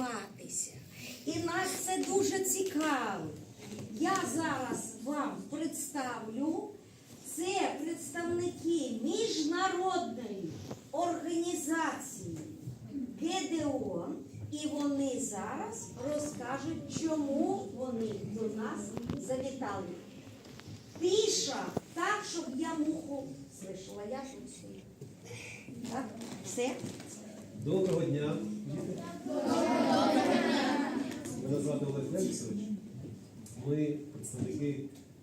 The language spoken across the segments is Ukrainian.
спілкуватися. І нас це дуже цікавить. Я зараз вам представлю це представники міжнародної організації ГДО, і вони зараз розкажуть, чому вони до нас завітали. Тиша, так, щоб я муху слышала. Я шучу. Так, все. Доброго дня. Мене звати Олег Лепсович. Ми представники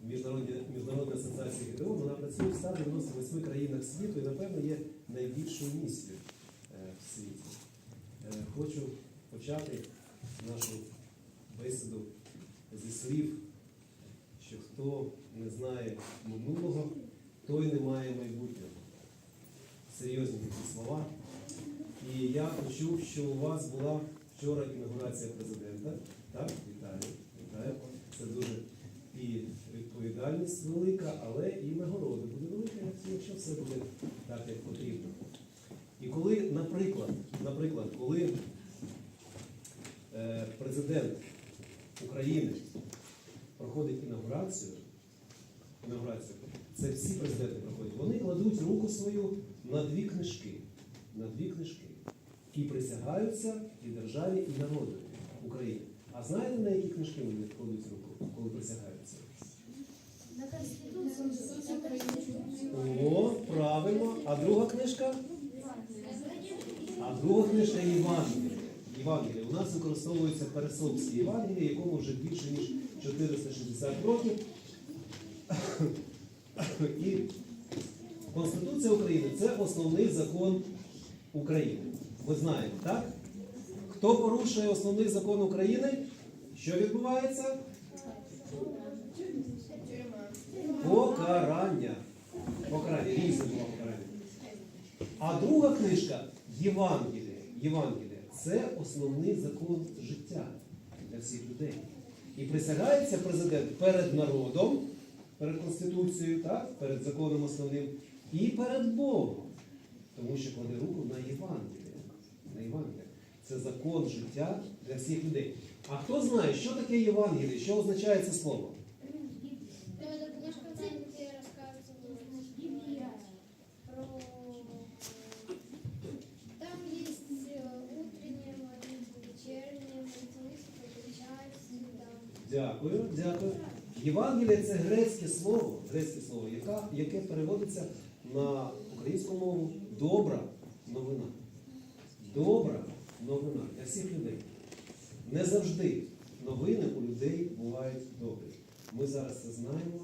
Міжнародної, асоціації ГДО. Вона працює в 198 країнах світу і, напевно, є найбільшою місією е, в світі. Е, Хочу почати нашу бесіду зі слів, що хто не знає минулого, той не має майбутнього. Серйозні такі слова. І я почув, що у вас була вчора інаугурація президента. Так, вітаю, вітаю. Це дуже і відповідальність велика, але і нагорода буде велика, якщо все буде так, як потрібно. І коли, наприклад, наприклад, коли е, президент України проходить інаугурацію, інаугурацію, це всі президенти проходять, вони кладуть руку свою на дві книжки. На дві книжки. І присягаються і державі, і народу України. А знаєте, на які книжки вони кладуть руку, коли присягаються? О, правильно. А друга книжка? А друга книжка Євангелія. Євангелія. У нас використовується Пересовське Євангеліє, якому вже більше ніж 460 років. І Конституція України це основний закон України. Ви знаєте, так? Хто порушує основний закон України? Що відбувається? Покарання. Покарання. Різне було покарання. А друга книжка Євангеліє. Євангеліє це основний закон життя для всіх людей. І присягається президент перед народом, перед Конституцією, так? перед законом основним, і перед Богом. Тому що кладе руку на Євангеліє На Євангеліє. Це закон життя для всіх людей. А хто знає, що таке Євангеліє, що означає це слово? Ну, это книжка, где рассказывают про... Там есть э, утренняя молитва, вечерняя молитва, часть, там. Дякую, дякую. Євангеліє це грецьке слово, грецьке слово, яка, яке переводиться на українську мову добра Не завжди новини у людей бувають добрі. Ми зараз це знаємо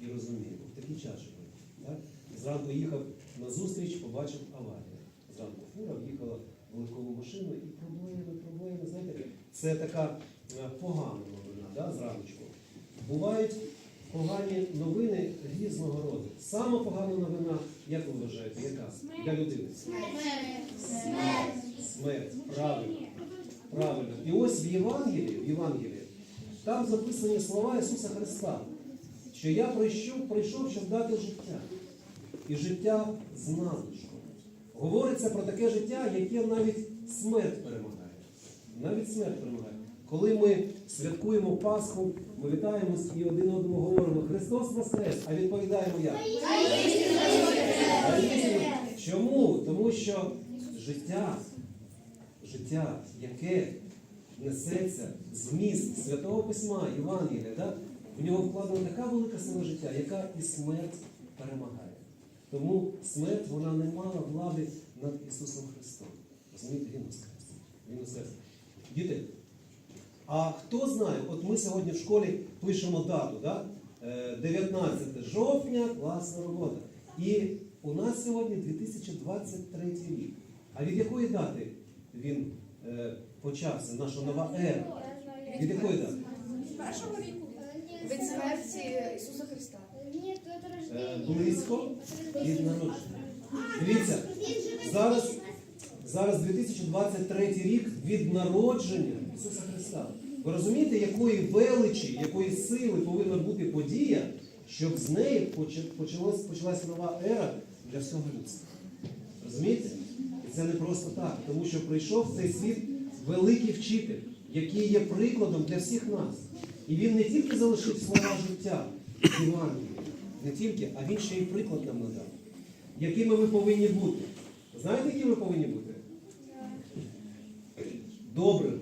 і розуміємо. В такий час живемо. Так? Зранку їхав на зустріч, побачив аварію. Зранку фура в'їхала в легкову машину і проблеми, проблеми. Знаєте, це така е, погана новина, да, зраночку. Бувають погані новини різного роду. Сама погана новина, як ви вважаєте, яка для людини? Смерть. Правильно. Правильно. І ось в Євангелії, в Євангелії, там записані слова Ісуса Христа, що я прийшов, прийшов, щоб дати життя. І життя з надлишком. Говориться про таке життя, яке навіть смерть перемагає. Навіть смерть перемагає. Коли ми святкуємо Пасху, ми вітаємось і один одному говоримо Христос Воскрес, а відповідаємо як? Чому? Тому що життя, життя, яке несеться зміст Святого Письма, Євангелія, да? в нього вкладена така велика сила життя, яка і смерть перемагає. Тому смерть вона не мала влади над Ісусом Христом. Розумієте, Він воскрес. Він. Діти, а хто знає, от ми сьогодні в школі пишемо дату, да? Е, 19 жовтня, класна робота. І у нас сьогодні 2023 рік. А від якої дати він е, почався, наша нова ера? Від якої дати? Першого віку. Від смерті Ісуса Христа. Е, близько від народження. Дивіться, зараз, зараз 2023 рік від народження Ісуса Христа. Ви розумієте, якої величі, якої сили повинна бути подія, щоб з неї поч- почалось, почалася нова ера для всього людства. Розумієте? Це не просто так, тому що прийшов в цей світ великий вчитель, який є прикладом для всіх нас. І він не тільки залишив слова життя в Євангелії, не тільки, а він ще й приклад нам надав, якими ми повинні бути. Знаєте, які ми повинні бути? Добрими,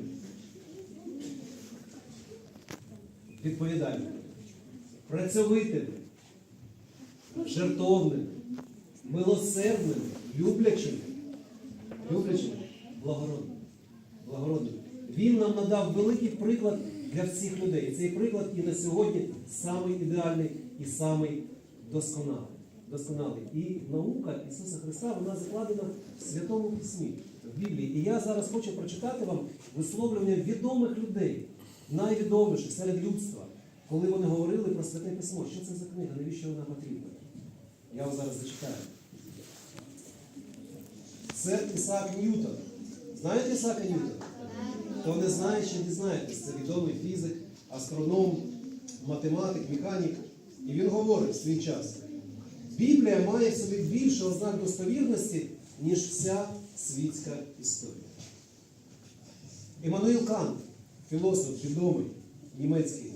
відповідальними, працьовитими, жертовними, милосердними, люблячими, люблячими, благородними. благородними. Він нам надав великий приклад для всіх людей. І цей приклад і на сьогодні самий ідеальний і самий досконалий. досконалий. І наука Ісуса Христа вона закладена в Святому Письмі, в Біблії. І я зараз хочу прочитати вам висловлювання відомих людей, найвідоміших серед людства, коли вони говорили про Святе Письмо. Що це за книга? Навіщо вона потрібна? Я вам зараз зачитаю. Це Ісаак Ньютон. Знаєте Ісаака Ньютона? Хто не знає, ще дізнаєтесь. Це відомий фізик, астроном, математик, механік. І він говорить в свій час. Біблія має в собі більше ознак достовірності, ніж вся світська історія. Іммануїл Кант, філософ відомий, німецький.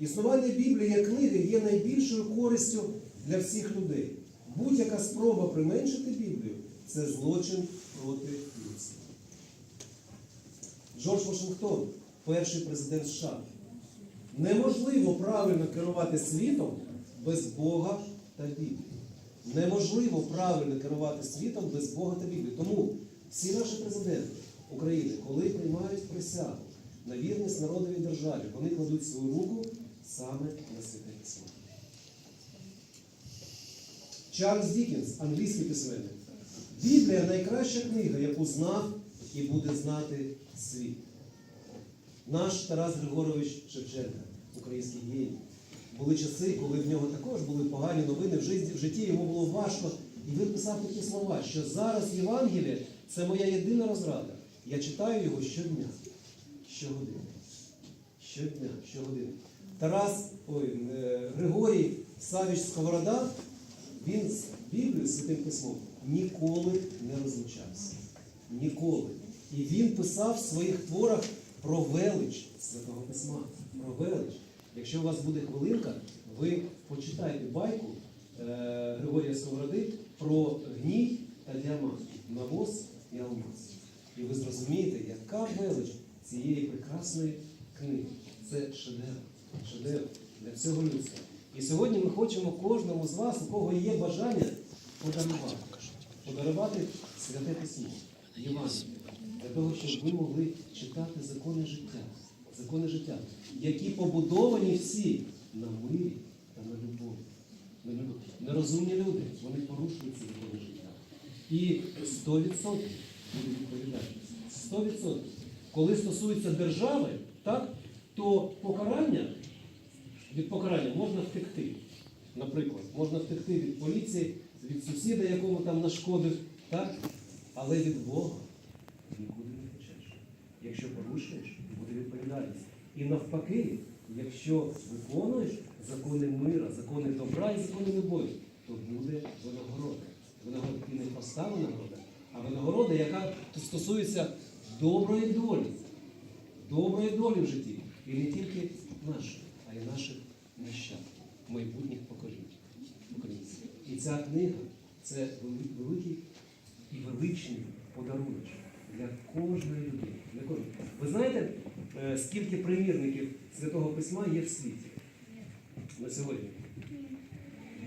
Існування Біблії як книги є найбільшою користю для всіх людей. Будь-яка спроба применшити Біблію це злочин проти людства. Джордж Вашингтон, перший президент США. Неможливо правильно керувати світом без Бога та Біблії. Неможливо правильно керувати світом без Бога та Біблії. Тому всі наші президенти України, коли приймають присягу на вірність народовій державі, вони кладуть свою руку саме на святе письмо. Чарльз Дікінс, англійський письменник. Біблія найкраща книга, яку знав і буде знати світ. Наш Тарас Григорович Шевченка, український геній. Були часи, коли в нього також були погані новини в житті, в житті йому було важко. І він писав такі слова, що зараз Євангеліє це моя єдина розрада. Я читаю його щодня, щогодини. Щодня, щогодини. Тарас, ой, е, Григорій Савіч Сковорода, він з Біблією, Святим Письмом, ніколи не розлучався. Ніколи. І він писав в своїх творах про велич Святого Письма. Про велич. Якщо у вас буде хвилинка, ви почитайте байку е, Григорія Сковороди про гній та діамант, навоз і алмаз. І ви зрозумієте, яка велич цієї прекрасної книги. Це шедевр, шедевр для всього людства. І сьогодні ми хочемо кожному з вас, у кого є бажання, подарувати. Подарувати святе письмо, Євангеліє, для того, щоб ви могли читати закони життя, закони життя, які побудовані всі на мирі та на любові. Нерозумні люди, вони порушують ці закони життя. І 100% будуть відповідати. 100%. Коли стосується держави, так, то покарання від покарання можна втекти. Наприклад, можна втекти від поліції, від сусіда, якому там нашкодив, так? але від Бога нікуди не втечеш. Якщо порушуєш, буде відповідальність. І навпаки, якщо виконуєш закони мира, закони добра і закони любові, то буде винагорода. Винагорода і не проста винагорода, а винагорода, яка стосується доброї долі. Доброї долі в житті. І не тільки нашої, а й наших нащадків, майбутніх поколінь. І ця книга це великий і величний подарунок для кожної людини. Для кожної. Ви знаєте, е, скільки примірників Святого Письма є в світі на сьогодні?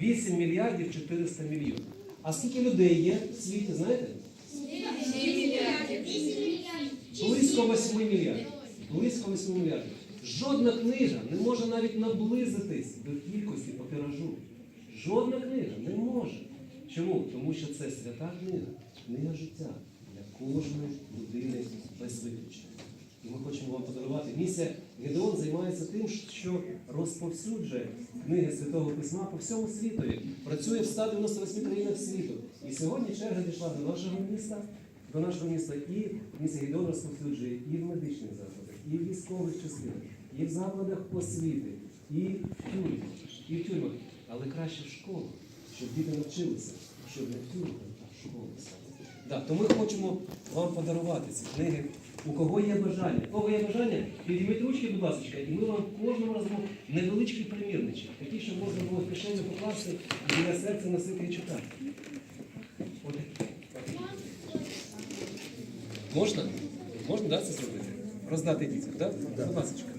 8 мільярдів 400 мільйонів. А скільки людей є в світі, знаєте? Близько 8 мільярдів. Близько 8 мільярдів. Жодна книга не може навіть наблизитись до кількості по тиражу. Жодна книга не може. Чому? Тому що це свята книга, книга життя для кожної людини без виключення. І ми хочемо вам подарувати. Місія Гедеон займається тим, що розповсюджує книги Святого Письма по всьому світові. Працює в 198 країнах світу. І сьогодні черга дійшла до нашого міста, до нашого міста. І місія Гедеон розповсюджує і в медичних закладах, і в військових частинах, і в закладах освіти, і в тюрмах, і в тюрмах. Але краще в школах, щоб діти навчилися, щоб не в тюрмах, а в школах. Да, то ми хочемо вам подарувати ці книги У кого є бажання? У кого є бажання, підійміть ручки, будь ласка, і ми вам кожному разом невеличкий примірничок, такий, щоб можна було в кишеню покласти і біля серця носити і читати. Можна? Можна да, це зробити? Роздати дітям, так? Да? Будь ласка.